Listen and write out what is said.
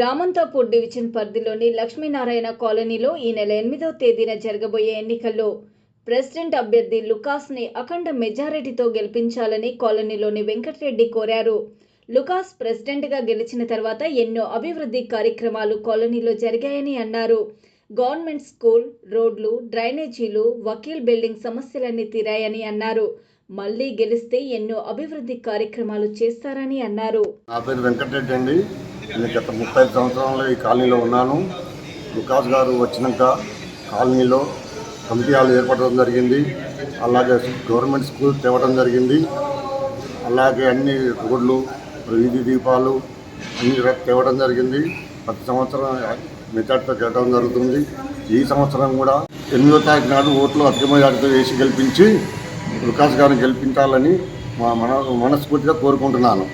Ramanthapur division పరిధిలోని లక్ష్మీనారాయణ కాలనీలో ఈ నెల ఎనిమిదవ తేదీన జరగబోయే ఎన్నికల్లో ప్రెసిడెంట్ అభ్యర్థి లుకాస్ని అఖండ మెజారిటీతో గెలిపించాలని కాలనీలోని వెంకటరెడ్డి కోరారు. లుకాస్ ప్రెసిడెంట్గా గెలిచిన తర్వాత ఎన్నో అభివృద్ధి కార్యక్రమాలు కాలనీలో జరిగాయని అన్నారు. గవర్నమెంట్ స్కూల్ రోడ్లు డ్రైనేజీలు వకీల్ బిల్డింగ్ సమస్యలన్నీ తీరాయని అన్నారు. మళ్ళీ గెలిస్తే ఎన్నో అభివృద్ధి కార్యక్రమాలు చేస్తారని అన్నారు. నా పేరు వెంకటరెడ్డి అండి. నేను గత ముప్పై సంవత్సరాలు ఈ కాలనీలో ఉన్నాను. వికాస్ గారు వచ్చినాక కాలనీలో కమిటీ హాల్ ఏర్పడడం జరిగింది. అలాగే గవర్నమెంట్ స్కూల్ తేవడం జరిగింది. అలాగే అన్ని రోడ్లు వీధి దీపాలు అన్ని తేవడం జరిగింది. ప్రతి సంవత్సరం మెజార్టీతో గెలవడం జరుగుతుంది. ఈ సంవత్సరం కూడా ఎనిమిదో తారీఖు నాడు ఓట్లు అధిక మెజార్టీతో వేసి గెలిపించి వికాస్ గారిని గెలిపించాలని మా మన మనస్ఫూర్తిగా కోరుకుంటున్నాను.